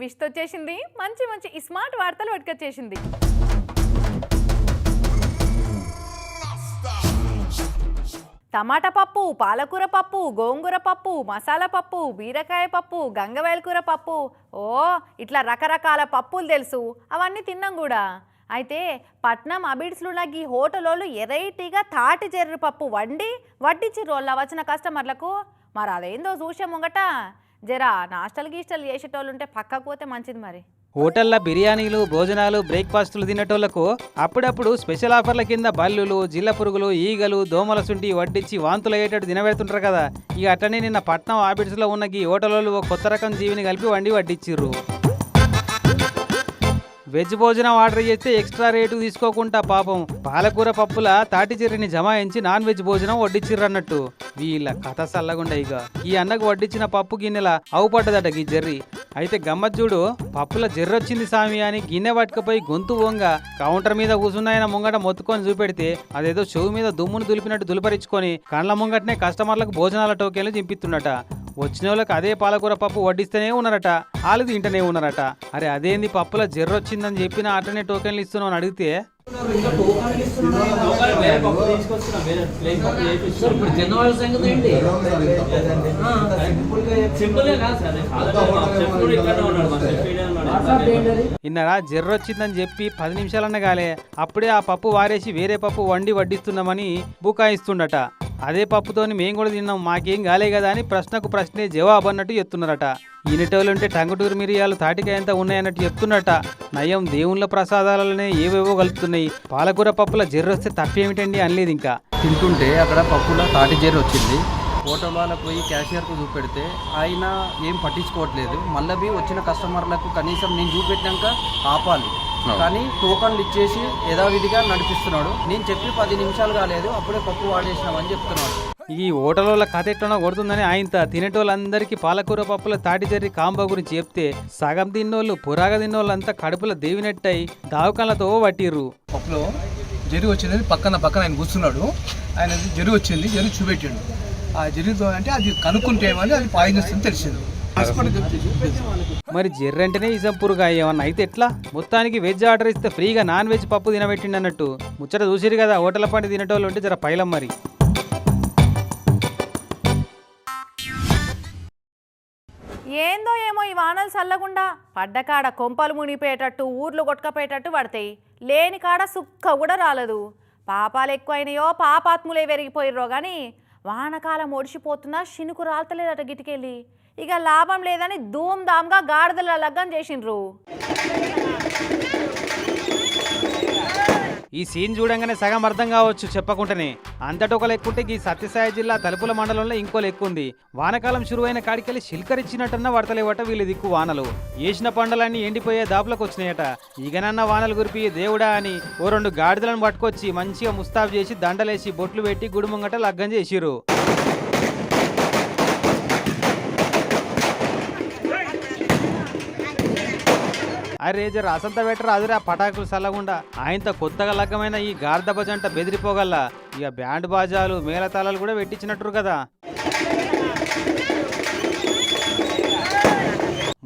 విష్తో వచ్చేసింది మంచి మంచి స్మార్ట్ వార్తలు పట్టుకొచ్చేసింది టమాటా పప్పు పాలకూర పప్పు గోంగూర పప్పు మసాలా పప్పు బీరకాయ పప్పు గంగవేలకూర పప్పు. ఓ ఇట్లా రకరకాల పప్పులు తెలుసు. అవన్నీ తిన్నాం కూడా. అయితే పట్నం అబిడ్స్లో ఈ హోటలోళ్ళు ఎరైటీగా తాటి జెర్రి పప్పు వండి వడ్డించి రోళ్ళ వచ్చిన కస్టమర్లకు. మరి అదేందో చూసే ముంగట. జరా నాస్టల్ గీస్టల్ చేసేటోళ్ళు ఉంటే పక్కకు పోతే మంచిది మరి. హోటళ్ళ బిర్యానీలు భోజనాలు బ్రేక్ఫాస్టులు తినేటోళ్ళకు అప్పుడప్పుడు స్పెషల్ ఆఫర్ల కింద బల్లులు జిల్ల పురుగులు ఈగలు దోమల సుంటి వడ్డించి వాంతులు అయ్యేటట్టు తినబెడుతుంటారు కదా. ఇక అట్టనే నిన్న పట్నం ఆఫీసులో ఉన్న ఈ హోటల్లో ఓ కొత్త రకం జీవిని కలిపి వండి వడ్డించిర్రు వెజ్ భోజనం ఆర్డర్ చేస్తే ఎక్స్ట్రా రేటు తీసుకోకుండా పాపం. పాలకూర పప్పుల తాటి చెర్రిని జమాయించి నాన్ వెజ్ భోజనం వడ్డించిర్రు అన్నట్టు వీళ్ళ కథ సల్లగుండ ఇక ఈ అన్నకు వడ్డించిన పప్పు గిన్నెల అవుపడ్డదట ఈ జెర్రి. అయితే గమ్మత్ చూడు పప్పుల జెర్రొచ్చింది సామి అని గిన్నె పట్టుకుపోయి గొంతు వంగ కౌంటర్ మీద కూసున్నాయన ముంగట మొత్తుకొని చూపెడితే అదేదో చెవు మీద దుమ్మును దులిపినట్టు దులిపరించుకొని కండ్ల ముంగటనే కస్టమర్లకు భోజనాల టోకెన్లు చింపిస్తున్నట వచ్చిన వాళ్ళకి అదే పాలకూర పప్పు వడ్డిస్తూనే ఉన్నారట వాళ్ళు తింటనే ఉన్నారట. అరే అదేంది పప్పుల జెర్రొచ్చిందని చెప్పిన అటనే టోకెన్లు ఇస్తున్నావు అని అడిగితే? ఇప్పుడు ఇన్నరా జెర్రొచ్చిందని చెప్పి పది నిమిషాలన్న కాలే అప్పుడే ఆ పప్పు వారేసి వేరే పప్పు వండి వడ్డిస్తున్నామని బుకాయిస్తుండట. అదే పప్పుతోని మేము కూడా తిన్నాం. మాకేం కాలే కదా అని ప్రశ్నకు ప్రశ్నే జవాబు అన్నట్టు చెప్తున్నారట. ఇనిటోలుంటే టంగుటూరు మిరియాలు తాటికాయంత ఉన్నాయన్నట్టు చెప్తున్నట నయం దేవుళ్ళ ప్రసాదాలనే ఏవేవో కలుపుతున్నాయి. పాలకూర పప్పుల జెర్రొస్తే తప్పేమిటండి అనలేదు ఇంకా. తింటుంటే అక్కడ పప్పుల తాటి జర్రు వచ్చింది. హోటల్ వాళ్ళకు పోయి క్యాషియర్కు చూపెడితే ఆయన ఏం పట్టించుకోవట్లేదు. మళ్ళీ వచ్చిన కస్టమర్లకు కనీసం నేను చూపెట్టినాక ఆపాలి. కానీ టోకన్లు ఇచ్చేసి యథావిధిగా నడిపిస్తున్నాడు. నేను చెప్పి పది నిమిషాలు కాలేదు అప్పుడే పప్పు వాడేసినామని చెప్తున్నాడు. ఈ హోటల్లో కథ ఎట్లనో కొడుతుందని ఆయన తినేటోళ్ళందరికీ పాలకూర పప్పుల తాటి జర్రి కాంబో గురించి చెప్తే సగం తిన్నోళ్ళు పురాగ తిన్నోళ్ళంతా కడుపులో దేవినట్టయి దావకాలతో పట్టిర్రు. పప్పులో జరి వచ్చింది పక్కన పక్కన ఆయన కూర్చున్నాడు. ఆయన జరి వచ్చింది జరి చూపెట్టిండు. ఆ జరితో అంటే అది కనుక్కుంటే ఏమని అది పాయిజన్ వస్తుంది తెలిసింది. మరి జర్రంటేనే ఇజంపూర్గా ఏమన్నా అయితే ఎట్లా? మొత్తానికి వెజ్ ఆర్డర్ ఇస్తే ఫ్రీగా నాన్ వెజ్ పప్పు తినబెట్టిండి అన్నట్టు. ముచ్చట చూసిరు కదా హోటల్ పండి తినేటోళ్ళు ఉంటే జర పైలం మరి. ఏందో ఏమో ఈ వానలు చల్లకుండా పడ్డ కాడ కొంపలు మునిపోయేటట్టు ఊర్లు కొట్టుకపోయేటట్టు పడతాయి. లేని కాడ సుక్క కూడా రాలేదు. పాపాలు ఎక్కువైనాయో పాపాత్ములే పెరిగిపోయిర్రో కానీ వానకాలం ఒడిసిపోతున్నా శినుకు రాలతలేదట గిటికెళ్ళి. ఇక లాభం లేదని ధూమ్ ధామ్గా గాడిదల లగ్గం చేసిండ్రు. ఈ సీన్ చూడంగానే సగం అర్థం కావచ్చు చెప్పకుండానే అంతటి ఒక లెక్కుంటే ఈ సత్యసాయి జిల్లా తలుపుల మండలంలో ఇంకో లెక్కుంది వానకాలం శురువైన కాడికెళ్ళి చిలకరిచ్చినట్టన్న వడతలేవట వీళ్ళు దిక్కు వానలు. వేసిన పండలన్నీ ఎండిపోయే దాపులకు వచ్చినాయట. ఇకనన్న వానలు గురిపి దేవుడా అని ఓ రెండు గాడిదలను పట్టుకొచ్చి మంచిగా ముస్తాబు చేసి దండలేసి బొట్లు పెట్టి గుడి ముంగట లగ్గం చేసిరు అరే జర అసంత బెటర్ అదిరా పటాకులు సల్లగుండా. ఆయనతో కొత్తగా లగ్గమైన ఈ గార్దప జంట బెదిరిపోగల ఇక బ్యాండ్ బాజాలు మేళతాళాలు కూడా పెట్టించినట్టు కదా.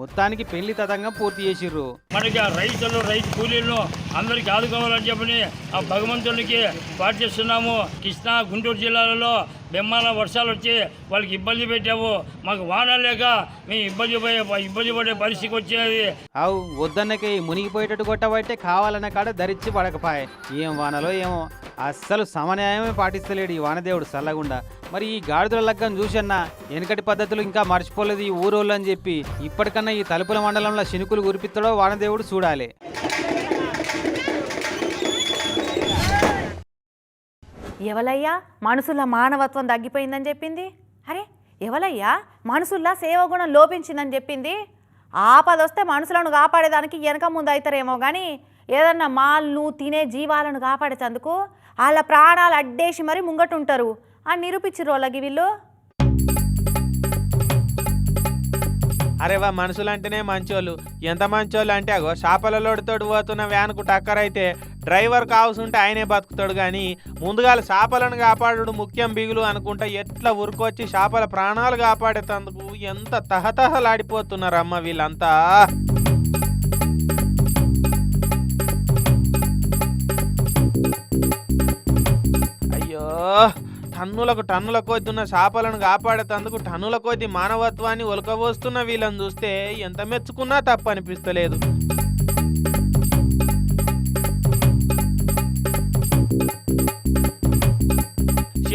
మొత్తానికి పెళ్ళి తతంగం పూర్తి చేసిర్రు. మనకి రైతులు రైతు కూలీలు అందరికీ ఆదుకోవాలని చెప్పని ఆ భగవంతునికి పాటిస్తున్నాము కృష్ణా గుంటూరు జిల్లాలలో బెమ్మాల వర్షాలు వచ్చి వాళ్ళకి ఇబ్బంది పెట్టావు. మాకు వాన లేక మేము ఇబ్బంది పోయే ఇబ్బంది పడే పరిస్థితికి వచ్చేది. అవు వద్దన్నకి మునిగిపోయేటట్టు కొట్టబట్టే కావాలన్న కాడ ధరించి పడకపాయే. ఏం వానలో ఏమో అస్సలు సమన్యాయమే పాటిస్తలేడు ఈ వానదేవుడు సల్లగుండా. మరి ఈ గాడిదల లగ్గం చూసన్నా వెనకటి పద్ధతులు ఇంకా మర్చిపోలేదు ఈ ఊరోళ్ళు అని చెప్పి. ఇప్పటికన్నా ఈ తలుపుల మండలంలో శినుకులు గురిపిస్తాడో వానదేవుడు చూడాలి. ఎవలయ్యా? మనసుల మానవత్వం తగ్గిపోయిందని చెప్పింది? అరే ఎవలయ్యా? మనుషుల్లా సేవగుణం లోపించిందని చెప్పింది? ఆపదొస్తే మనుషులను కాపాడేదానికి వెనక ముందు అవుతారేమో కానీ ఏదన్నా మాల్ను తినే జీవాలను కాపాడేటందుకు వాళ్ళ ప్రాణాలు అడ్డేసి మరి ముంగటుంటారు. అని నిరూపించారు వాళ్ళకి వీళ్ళు? అరే వా మనుషులంటేనే మంచోళ్ళు. ఎంత మంచోళ్ళు అంటే అగో చేపలలోడితోటి పోతున్న వ్యాన్కు టక్కర్ అయితే డ్రైవర్ కావాల్సుంటే ఆయనే బతుకుతాడు కానీ ముందుగా చేపలను కాపాడు ముఖ్యం బిగులు అనుకుంటే ఎట్లా ఉరుకొచ్చి చేపల ప్రాణాలు కాపాడేటందుకు ఎంత తహతహలాడిపోతున్నారమ్మ వీళ్ళంతా. అయ్యో టన్నులకు టన్నుల కొద్దున్న చేపలను కాపాడేటందుకు టన్నుల కొద్ది మానవత్వాన్ని ఒలకబోస్తున్న వీళ్ళని చూస్తే ఎంత మెచ్చుకున్నా తప్పనిపిస్తలేదు.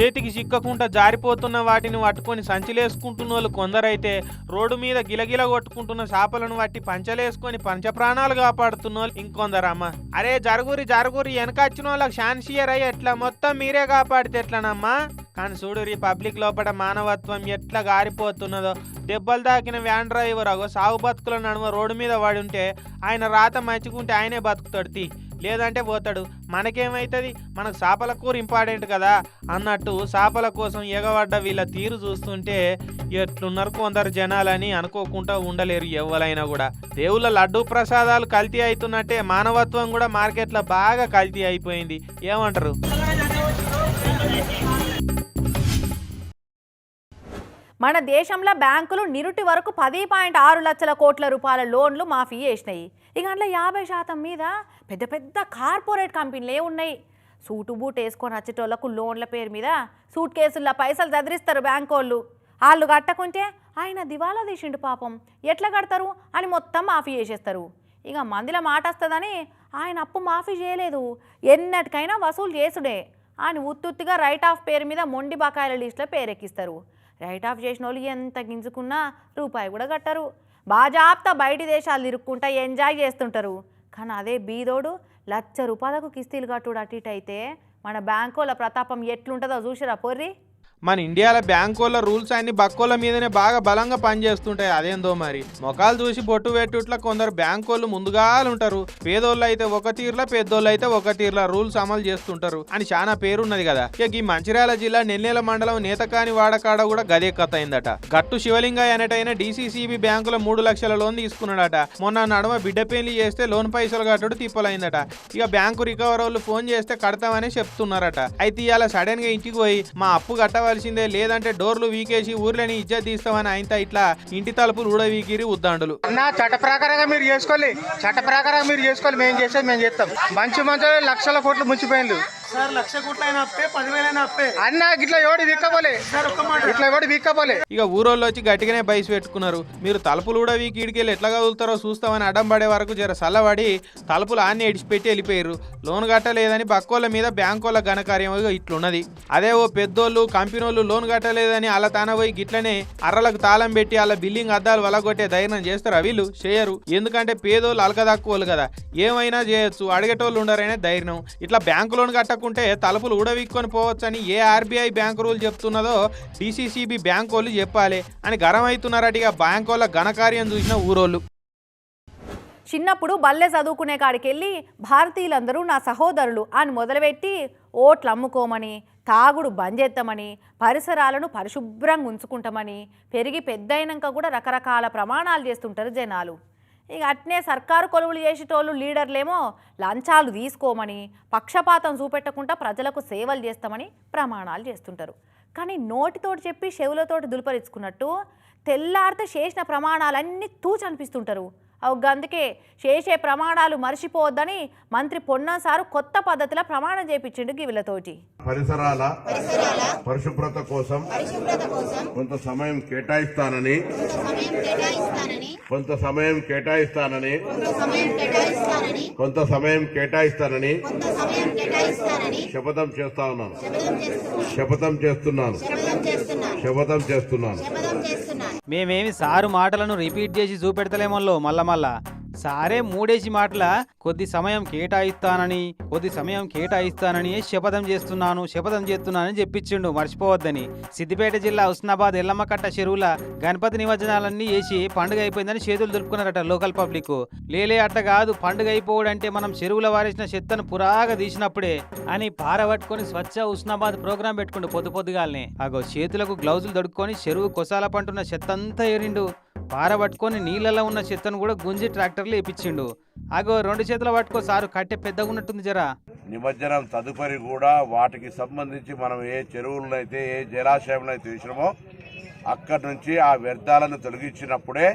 చేతికి చిక్కకుండా జారిపోతున్న వాటిని పట్టుకొని సంచిలేసుకుంటున్న వాళ్ళు కొందరైతే రోడ్డు మీద గిలగిల కొట్టుకుంటున్న చేపలను పట్టి పంచలేసుకొని పంచప్రాణాలు కాపాడుతున్న వాళ్ళు ఇంకొందరమ్మా. అరే జరుగురి జరుగురి వెనకచ్చిన వాళ్ళకి షాన్షియర్ అయ్యి ఎట్లా? మొత్తం మీరే కాపాడితే ఎట్లనమ్మా? కానీ చూడురి పబ్లిక్ లోపల మానవత్వం ఎట్లా గారిపోతున్నదో. దెబ్బలు తాకిన వ్యాన్ డ్రైవర్ అగో సాగు బతుకుల నడుమ రోడ్డు మీద వాడుంటే ఉంటే ఆయన రాత మంచుకుంటే ఆయనే బతుకుతాడు తీ. లేదంటే పోతాడు. మనకేమవుతుంది మనకు చేపల కూర ఇంపార్టెంట్ కదా. అన్నట్టు చేపల కోసం ఎగబడ్డ వీళ్ళ తీరు చూస్తుంటే ఎట్లున్నారు కొందరు జనాలని అనుకోకుండా ఉండలేరు ఎవరైనా కూడా. దేవుళ్ళ లడ్డు ప్రసాదాలు కల్తీ అవుతున్నట్టే మానవత్వం కూడా మార్కెట్లో బాగా కల్తీ అయిపోయింది. ఏమంటారు? మన దేశంలో బ్యాంకులు నిరుటి వరకు పది పాయింట్ ఆరు లక్షల కోట్ల రూపాయల లోన్లు మాఫీ చేసినాయి. ఇక అట్లా యాభై శాతం మీద పెద్ద పెద్ద కార్పొరేట్ కంపెనీలే ఉన్నాయి? సూటు బూట్ వేసుకొని వచ్చేటోళ్ళకు లోన్ల పేరు మీద సూట్ కేసుల్లో పైసలు చదిరిస్తారు బ్యాంక్ వాళ్ళు. వాళ్ళు కట్టకుంటే ఆయన దివాలా తీసిండు పాపం. ఎట్లా కడతారు? అని మొత్తం మాఫీ చేసేస్తారు. ఇక మందిల మాట వస్తుందని ఆయన అప్పు మాఫీ చేయలేదు. ఎన్నటికైనా వసూలు చేసుడే. ఆయన ఉత్తుత్తిగా రైట్ ఆఫ్ పేరు మీద మొండి బకాయిల లిస్టులో పేరెక్కిస్తారు. రైట్ ఆఫ్ చేసిన వాళ్ళు ఎంత గింజుకున్నా రూపాయి కూడా కట్టరు. బాజాప్తా బయటి దేశాలు తిరుక్కుంటా ఎంజాయ్ చేస్తుంటారు. కానీ అదే బీదోడు లక్ష రూపాయలకు కిస్తీలు కట్టుడు అటు ఇటు అయితే మన బ్యాంకుల ప్రతాపం ఎట్లుంటుందో చూసిరా పొర్రి? మన ఇండియాలో బ్యాంకోళ్ళ రూల్స్ అన్ని బక్కోళ్ళ మీదనే బాగా బలంగా పనిచేస్తుంటాయి. అదేందో మరి? మొఖాలు చూసి బొట్టు పెట్టుట్లా కొందరు బ్యాంకోళ్ళు ముందుగా ఉంటారు. పేదోళ్ళు అయితే ఒక తీరులో పెద్దోళ్ళు అయితే ఒక తీరులో రూల్స్ అమలు చేస్తుంటారు అని చాలా పేరున్నది కదా. ఇక ఈ మంచిర్యాల జిల్లా నెల్లెల మండలం నేతకాని వాడకాడ కూడా గదే కథ అయిందట గట్టు శివలింగయ్య అనేటైన డీసీసీబీ బ్యాంకులో మూడు లక్షల లోన్ తీసుకున్నాడట. మొన్న నడుమ బిడ్డ పెళ్ళి చేస్తే లోన్ పైసలు కట్టడు తిప్పలైందట. ఇక బ్యాంకు రికవర్ వాళ్ళు ఫోన్ చేస్తే కడతామని చెప్తున్నారట. అయితే ఇవాళ సడన్గా ఇంటికి పోయి మా అప్పు కట్టవలసిందే లేదంటే డోర్లు వీకేసి ఊర్లని ఇజ్జత్ తీస్తామని ఆయన ఇట్లా ఇంటి తలుపులు ఊడవీకిరి ఉద్దాండులు. అన్న చట్ట ప్రకారంగా మీరు చేసుకోవాలి చట్ట ప్రకారంగా మీరు చేసుకోవాలి మేము చేసేది మేము చేస్తాం. మంచి మంచి లక్షల కోట్లు ముంచిపోయింది సార్ లక్ష కోట్లైన అప్పే పదివేలైన అప్పే. అన్న ఇట్లా ఎవడు విక్కపోలే ఇట్లా ఎవడు విక్కపోలే ఇక ఊరోళ్ళు వచ్చి గట్టిగానే బయసు పెట్టుకున్నారు. మీరు తలుపులు కూడా వీకి ఇడికెళ్ళి ఎట్లా కదులుతారో చూస్తామని అడ్డం పడే వరకు జర సల్లబడి తలుపులు ఆన్ని ఇడిచిపెట్టి వెళ్ళిపోయారు లోన్ కట్టలేదని బక్కోళ్ళ మీద బ్యాంకోళ్ళ ఘనకార్యం ఇట్లున్నది. అదే ఓ పెద్దోళ్ళు కంపెనీలు లోన్ కట్టలేదని అలా తాన పోయి గిట్లనే అర్రలకు తాళం పెట్టి అలా బిల్లింగ్ అద్దాలు వలగొట్టే ధైర్యం చేస్తారా వీళ్ళు? చేయరు. ఎందుకంటే పేదోళ్ళు అలకదక్కువలు కదా. ఏమైనా చేయొచ్చు. అడిగేటోళ్ళు ఉండరనే ధైర్యం. ఇట్లా బ్యాంకు లోన్ కాకుంటే తలుపులు ఉడవిక్కొని పోవచ్చని ఏ ఆర్బీఐ బ్యాంకు రూల్ చెప్తున్నదో డిసిసిబి బ్యాంక్ వాళ్ళు చెప్పాలి అని గరమవుతున్నారటిగా బ్యాంకు వాళ్ళ ఘనకార్యం చూసిన ఊరోళ్ళు. చిన్నప్పుడు బల్లె చదువుకునే కాడికి వెళ్ళి భారతీయులందరూ నా సహోదరులు అని మొదలుపెట్టి ఓట్లు అమ్ముకోమని తాగుడు బంద్ చేద్దామని పరిసరాలను పరిశుభ్రంగా ఉంచుకుంటామని పెరిగి పెద్దయినాక కూడా రకరకాల ప్రమాణాలు చేస్తుంటారు జనాలు. ఇక అట్నే సర్కారు కొలువులు చేసేటోళ్ళు లీడర్లేమో లంచాలు తీసుకోమని పక్షపాతం చూపెట్టకుండా ప్రజలకు సేవలు చేస్తామని ప్రమాణాలు చేస్తుంటారు. కానీ నోటితోటి చెప్పి చెవులతోటి దులుపరించుకున్నట్టు తెల్లారితే చేసిన ప్రమాణాలన్నీ తూచనిపిస్తుంటారు. అందుకే చేసే ప్రమాణాలు మర్చిపోవద్దని మంత్రి పొన్నం సారు కొత్త పద్ధతిలో ప్రమాణం చేపించిండు గివిలతోటి. పరిసరాల పరిశుభ్రత కోసం కొంత సమయం కేటాయిస్తానని కొంత సమయం కేటాయిస్తానని కొంత సమయం కేటాయిస్తానని శపథం చేస్తా ఉన్నాను. శపథం చేస్తున్నాను. శపథం చేస్తున్నాను. మేమేమి సారు మాటలను రిపీట్ చేసి చూపెడతలేమల్లో మళ్ళా మళ్ళా. సారే మూడేసి మాటల కొద్ది సమయం కేటాయిస్తానని కొద్ది సమయం కేటాయిస్తానని శపథం చేస్తున్నాను శపథం చేస్తున్నానని చెప్పించిండు మర్చిపోవద్దని. సిద్దిపేట జిల్లా హుస్నాబాద్ ఎల్లమ్మకట్ట చెరువుల గణపతి నిమజ్జనాలన్నీ వేసి పండుగ అయిపోయిందని చేతులు దులుపుకున్నారట లోకల్ పబ్లిక్. లేలే అట్ట కాదు పండుగ అయిపోవడంటే మనం చెరువుల వారేసిన చెత్తను పురాగా తీసినప్పుడే అని పారబట్టుకొని స్వచ్ఛ హుస్నాబాద్ ప్రోగ్రాం పెట్టుకుంటూ పొద్దు పొద్దుగాలనే. అగో చేతులకు గ్లౌజులు దొడుక్కొని చెరువు కొసాల పంటున్న చెత్త అంతా పార పారబట్టుకొని నీళ్ళలో ఉన్న చెత్తను కూడా గుంజి ట్రాక్టర్లు వేపించిండు. ఆగో రెండు చేతులు పట్టుకో సారు కట్టె పెద్దగా ఉన్నట్టుంది జరా. నిమజ్జనం తదుపరి కూడా వాటికి సంబంధించి మనం ఏ చెరువులనైతే ఏ జలాశయంలో అయితే తీసినామో అక్కడి నుంచి ఆ వ్యర్థాలను తొలగించినప్పుడే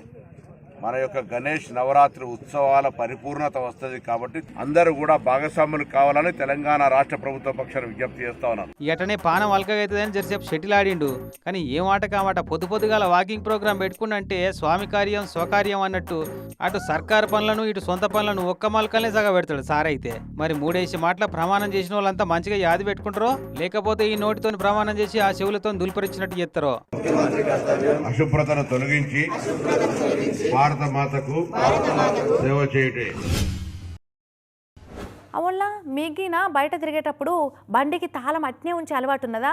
మన యొక్క గణేష్ నవరాత్రి ఉత్సవాల పరిపూర్ణత వస్తుంది కాబట్టి అందరూ కూడా భాగస్వాములు కావాలని తెలంగాణ రాష్ట్ర ప్రభుత్వ పక్షాన విజ్ఞప్తి చేస్తా ఉన్నాను ఎటనే పానం అలకగైతుందని జరిసేపు షటిల్ ఆడిండు కానీ ఏం ఆట కామాట పొద్దు పొద్దుగాల వాకింగ్ ప్రోగ్రామ్ పెట్టుకుండంటే స్వామి కార్యం స్వకార్యం అన్నట్టు అటు సర్కారు పనులను ఇటు సొంత పనులను ఒక్క మలకలనే సగ పెడతాడు సార్ అయితే. మరి మూడేసి మాటల ప్రమాణం చేసిన వాళ్ళంతా మంచిగా యాది పెట్టుకుంటారో? లేకపోతే ఈ నోటితోని ప్రమాణం చేసి ఆ చెవులతో దులిపరిచినట్టు చేస్తారో? అశుభ్రతను తొలగించి భారత మాతకు సేవ చేయటే. అవునా? మీగిన బయట తిరిగేటప్పుడు బండికి తాళం అట్నే ఉంచి అలవాటు ఉన్నదా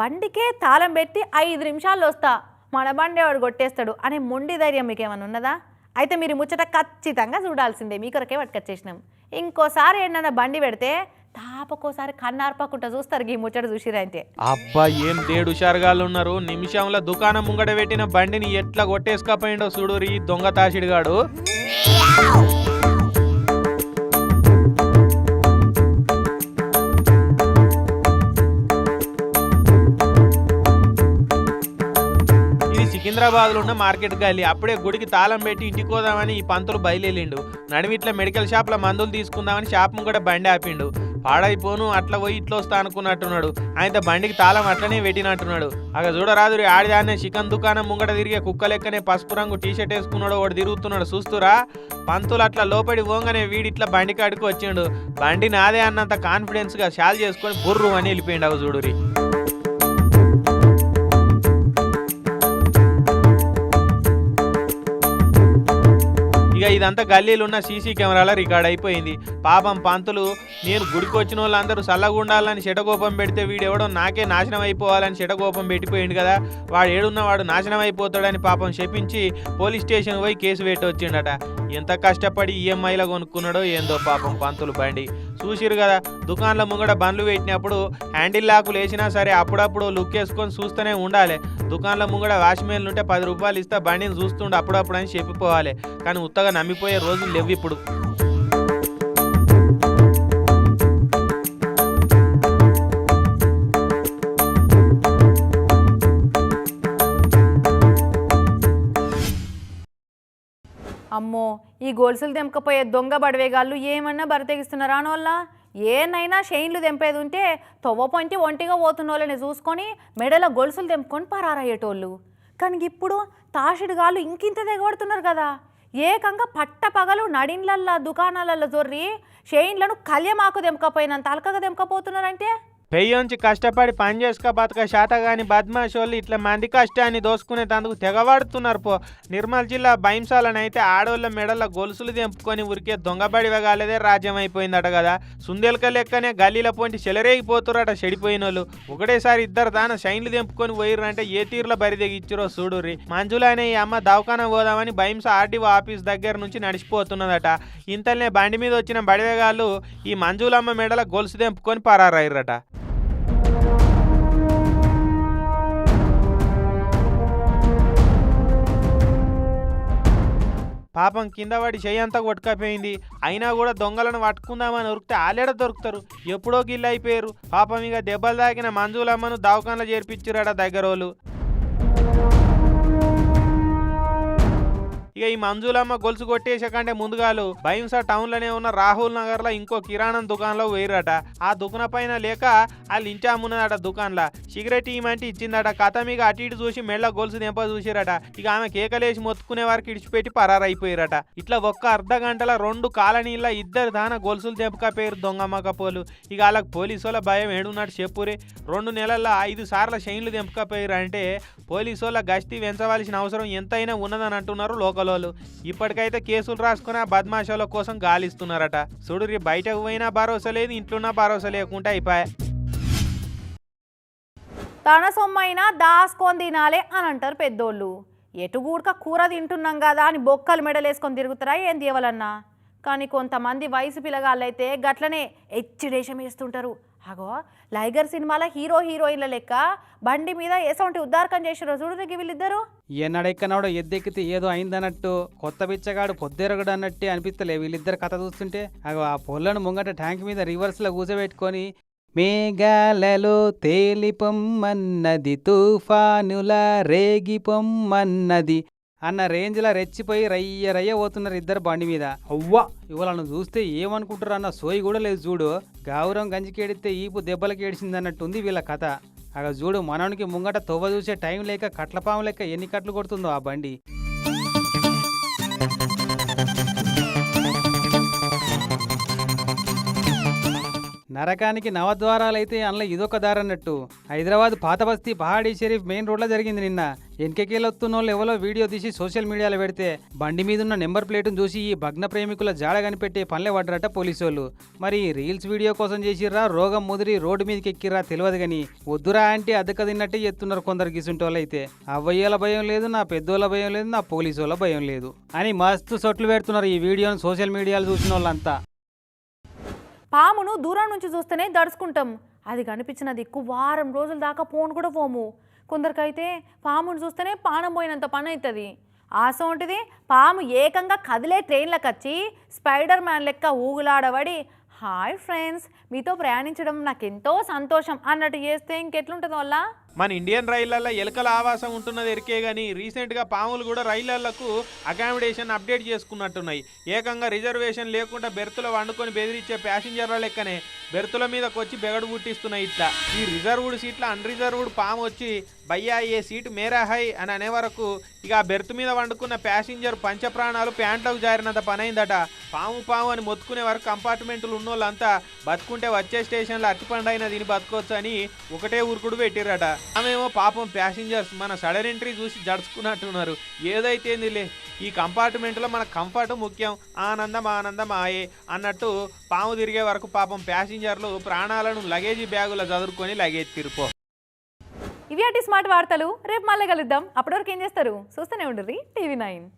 బండికే తాళం పెట్టి ఐదు నిమిషాల్లో వస్తా. మన బండి వాడు కొట్టేస్తాడు అనే మొండి ధైర్యం మీకు ఏమైనా ఉన్నదా అయితే మీరు ముచ్చట ఖచ్చితంగా చూడాల్సిందే. మీ కొరకే పట్టుకొచ్చేసినాం. ఇంకోసారి ఏంటన్నా బండి పెడితే తాపకోసారి కన్నార్పకుంటా చూస్తారు ఈ ముచ్చట చూసిరంటే. అబ్బా ఏం దేడు హుషారుగాళ్ళు ఉన్నారు నిమిషంలో దుకాణం ముంగడ పెట్టిన బండిని ఎట్లా కొట్టేసుకపోయిండో చూడురి దొంగ తాసిడిగాడు. ఇది సికింద్రాబాద్లో ఉన్న మార్కెట్ గాలి అప్పుడే గుడికి తాళం పెట్టి ఇంటికి పోదామని ఈ పంతులు బయలుదేరిండు. నడిమిట్ల మెడికల్ షాప్లో మందులు తీసుకుందామని షాప్ ముంగడ బండి ఆపిండు. పాడైపోను అట్లా పోయి ఇట్లా వస్తా అనుకున్నట్టున్నాడు. ఆయన బండికి తాళం అట్లనే పెట్టినట్టున్నాడు. అక్కడ చూడరాదురి ఆడిదాన్నే చికెన్ దుకాణం ముంగట తిరిగే కుక్క లెక్కనే పసుపు రంగు టీషర్ట్ వేసుకున్నాడు ఒకటి తిరుగుతున్నాడు. చూస్తురా? పంతులు అట్లా లోపడి పోగానే వీడి ఇట్లా బండి కాడికి వచ్చిండు. బండి నాదే అన్నంత కాన్ఫిడెన్స్గా షాల్ చేసుకొని బుర్రు అని వెళ్ళిపోయిండు అవి చూడురి. ఇక ఇదంతా గల్లీలు ఉన్న సీసీ కెమెరాల రికార్డ్ అయిపోయింది. పాపం పంతులు నేను గుడికి వచ్చిన వాళ్ళందరూ చల్లగుండాలని శటకోపం పెడితే వీడెవడో నాకే నాశనం అయిపోవాలని శటకోపం పెట్టిపోయింది కదా. వాడు ఏడున్న వాడు నాశనం అయిపోతాడని పాపం శపించి పోలీస్ స్టేషన్ పోయి కేసు పెట్టి వచ్చిండట ఎంత కష్టపడి ఈఎంఐలో కొనుక్కున్నాడో ఏందో పాపం పంతులు బండి. చూసిరు కదా దుకాణంలో ముంగడ బండ్లు పెట్టినప్పుడు హ్యాండిల్ లాకులు వేసినా సరే అప్పుడప్పుడు లుక్ వేసుకొని చూస్తూనే ఉండాలి. దుకాణంలో ముంగడ వాచ్మెన్లు ఉంటే పది రూపాయలు ఇస్తే బండిని చూస్తుండే అప్పుడప్పుడు అని చెప్పిపోవాలి. కానీ ఉత్తగా నమ్మిపోయే రోజులు లేవు ఇప్పుడు. అమ్మో ఈ గొలుసులు తెంపకపోయే దొంగ బడవేగాళ్ళు ఏమన్నా బరితెగిస్తున్నారా అని వల్ల ఏనైనా షైన్లు తెంపేది ఉంటే తొవ్వ పొంటి ఒంటిగా పోతున్న వాళ్ళని చూసుకొని మెడల గొలుసులు తెంపుకొని పరారయ్యేటోళ్ళు. కానీ ఇప్పుడు తాషిడుగాళ్ళు ఇంకింత దిగబడుతున్నారు కదా. ఏకంగా పట్ట పగలు నడిండ్లల్లా దుకాణాలల్లో జొర్రి షైన్లను కళ్యమాకు తెంపకపోయినంత అలకగా తెంపకపోతున్నారంటే? పెయ్యోంచి కష్టపడి పని చేసుక బతక శాత కానీ బద్మాషోళ్ళు ఇట్లా మంది కష్టాన్ని దోసుకునే తందుకు తెగబడుతున్నారు పో. నిర్మల్ జిల్లా భయంసాలనైతే ఆడోళ్ళ మెడల గొలుసులు తెంపుకొని ఉరికే దొంగబడి వెగాలేదే రాజ్యం అయిపోయిందట కదా. సుందేల్క లెక్కనే గల్లీల పొంటి చెలరేగిపోతురట చెడిపోయిన వాళ్ళు ఒకటేసారి ఇద్దరు దాన షైన్లు తెంపుకొని పోయిర్రంటే ఏ తీరులో బరిదెగిచ్చిరో చూడుర్రి. మంజులనే ఈ అమ్మ దవాఖాన పోదామని భయంస ఆర్డీఓ ఆఫీస్ దగ్గర నుంచి నడిచిపోతున్నదట. ఇంతలోనే బండి మీద వచ్చిన బడివేగాళ్ళు ఈ మంజులమ్మ మెడల గొలుసు తెంపుకొని పరారయ్యరట. పాపం కింద పడి చెయ్యి అంతా కొట్టుకపోయింది. అయినా కూడా దొంగలను పట్టుకుందామని ఉరికితే ఆలేడ దొరుకుతారు. ఎప్పుడో గిల్లు అయిపోయారు. పాపం ఇక దెబ్బలు తాకిన మంజులమ్మను దవాఖానలో చేర్పించారట దగ్గరోళ్ళు. ఇక ఈ మంజులమ్మ గొలుసు కొట్టేసకంటే ముందుగాలు భయంస టౌన్లోనే ఉన్న రాహుల్ నగర్లో ఇంకో కిరాణం దుకాణంలో వేయరట ఆ దుకాణ పైన లేక వాళ్ళు ఇంటి దుకాణంలో. సిగరెట్ ఇమ్మంటే ఇచ్చిందట. కథ మీకు అటు ఇటు చూసి మెళ్ళ గొలుసు దెంప చూసిరట ఇక ఆమె కేకలేసి మొత్తుకునే వారికి ఇడిచిపెట్టి పరారైపోయారట ఇట్లా ఒక్క అర్ధ గంటల రెండు కాలనీల ఇద్దరు దాన గొలుసులు దెంపకపోయారు దొంగమ్మక పోలు. ఇక వాళ్ళకి పోలీసు వాళ్ళ భయం ఏడున్నట్టు చెప్పురే రెండు నెలల్లో ఐదు సార్ల షైన్లు దెంపకపోయారు అంటే పోలీసు వాళ్ళ గస్తీ పెంచవలసిన అవసరం ఎంతైనా ఉన్నదని అంటున్నారు లోకల్. వాళ్ళు ఇప్పటికైతే కేసులు రాసుకుని ఆ బద్మాషాల కోసం గాలిస్తున్నారట. చూడురి బయటకు పోయినా భరోసా లేదు ఇంట్లోనా భరోసా లేకుండా అయిపోయా. తన సొమ్మైనా దాసుకొని తినాలే అని అంటారు పెద్దోళ్ళు. ఎటుగూడక కూర తింటున్నాం కదా అని బొక్కలు మెడలేసుకొని తిరుగుతారా ఏం తీయవలన్నా కానీ కొంతమంది వయసు పిల్లగాళ్ళైతే గట్లనే ఎచ్చిడేషం వేస్తుంటారు. అగో లైగర్ సినిమాలో హీరో హీరోయిన్ల లెక్క బండి మీద ఎసొంటి ఉద్దారకం చేసిన చూడు వీళ్ళిద్దరు. ఎన్నడెక్కనాడో ఎద్దెక్కితే ఏదో అయిందన్నట్టు కొత్త బిచ్చగాడు పొద్దెరగడు అన్నట్టే అనిపిస్తలే వీళ్ళిద్దరు కథ చూస్తుంటే. అగో ఆ పొల్లను ముంగట ట్యాంక్ మీద రివర్స్లో కూర్చోబెట్టుకొని మేఘాలలో తేలిపొమ్మన్నది తుఫానుల రేగిపొమ్మన్నది అన్న రేంజ్లో రెచ్చిపోయి రయ్య రయ్య పోతున్నారు ఇద్దరు బండి మీద. అవ్వా! ఇవాళను చూస్తే ఏమనుకుంటారు అన్న సోయి కూడా లేదు చూడు. గావురం గంజికేడితే ఈపు దెబ్బలకి ఏడిసింది అన్నట్టుంది వీళ్ళ కథ. అగ చూడు మనవనికి ముంగట తొవ్వ చూసే టైం లేక కట్లపాము లెక్క ఎన్ని కట్లు కొడుతుందో ఆ బండి. నరకానికి నవద్వారాలైతే అందులో ఇదొక దారన్నట్టు. హైదరాబాద్ పాత బస్తీ పహాడీ షరీఫ్ మెయిన్ రోడ్లో జరిగింది నిన్న. వెనకకెళ్ళొస్తున్న వాళ్ళు ఎవరో వీడియో తీసి సోషల్ మీడియాలో పెడితే బండి మీద ఉన్న నెంబర్ ప్లేట్ను చూసి ఈ భగ్న ప్రేమికుల జాడ కనిపెట్టే పనులే పడ్డరట పోలీసు వాళ్ళు మరి రీల్స్ వీడియో కోసం చేసిర్రా రోగం ముదిరి రోడ్డు మీదకి ఎక్కిర్రా తెలియదు కానీ వద్దురా అంటే అద్దెక తిన్నట్టే ఎత్తున్నారు కొందరు గిసుంటోళ్ళు అయితే అవ్వయ్యల భయం లేదు నా పెద్దోళ్ళ భయం లేదు నా పోలీసు వాళ్ళ భయం లేదు. అని మస్తు సొట్లు పెడుతున్నారు ఈ వీడియోను సోషల్ మీడియాలో చూసిన వాళ్ళంతా పామును దూరం నుంచి చూస్తేనే దడుచుకుంటాం. అది కనిపించిన దిక్కు వారం రోజుల దాకా పోను కూడా పోము. కొందరికైతే పామును చూస్తేనే పానం పోయినంత పని అవుతుంది ఆశ ఉంటుంది పాము ఏకంగా కదిలే ట్రైన్లకు వచ్చి స్పైడర్ మ్యాన్ లెక్క ఊగులాడబడి హాయ్ ఫ్రెండ్స్ మీతో ప్రయాణించడం నాకు ఎంతో సంతోషం అన్నట్టు చేస్తే ఇంకెట్లుంటుంది వల్ల మన ఇండియన్ రైళ్ళలో ఎలుకల ఆవాసం ఉంటున్నది ఎరికే కానీ రీసెంట్గా పాములు కూడా రైళ్ళకు అకామిడేషన్ అప్డేట్ చేసుకున్నట్టున్నాయి. ఏకంగా రిజర్వేషన్ లేకుండా బెర్తులో వండుకొని బెదిరించే ప్యాసింజర్ల లెక్కనే బెర్తుల మీదకి వచ్చి బెగడు పుట్టిస్తున్నాయి ఇట్లా. ఈ రిజర్వ్డ్ సీట్ల అన్రిజర్వ్డ్ పాము వచ్చి భయ్యా ఏ సీటు మేరా హై అని అనే వరకు ఇక ఆ బెర్త్ మీద వండుకున్న ప్యాసింజర్ పంచప్రాణాలు ప్యాంట్లకు జారినంత పనైందట. పాము పాము అని మొత్తుకునే వరకు కంపార్ట్మెంట్లు ఉన్నోళ్ళంతా బతుకుంటే వచ్చే స్టేషన్లో అట్టిపండైన దీని బతకొచ్చు అని ఒకటే ఊరుకుడు పెట్టిరట ఆమెమో పాపం ప్యాసింజర్స్ మన సడన్ ఎంట్రీ చూసి జడుచుకున్నట్టున్నారు. ఏదైతేందిలే ఈ కంపార్ట్మెంట్లో మన కంఫర్ట్ ముఖ్యం. ఆనందం ఆనందం ఆయే అన్నట్టు పాము తిరిగే వరకు పాపం ప్యాసింజర్లు ప్రాణాలను లగేజీ బ్యాగులో చదువుకొని లగేజ్ తిరిపో. ఇవి అటు స్మార్ట్ వార్తలు. రేపు మళ్ళీ కలుద్దాం. అప్పటివరకు ఏం చేస్తారు? చూస్తూనే ఉండరు టీవీ నైన్.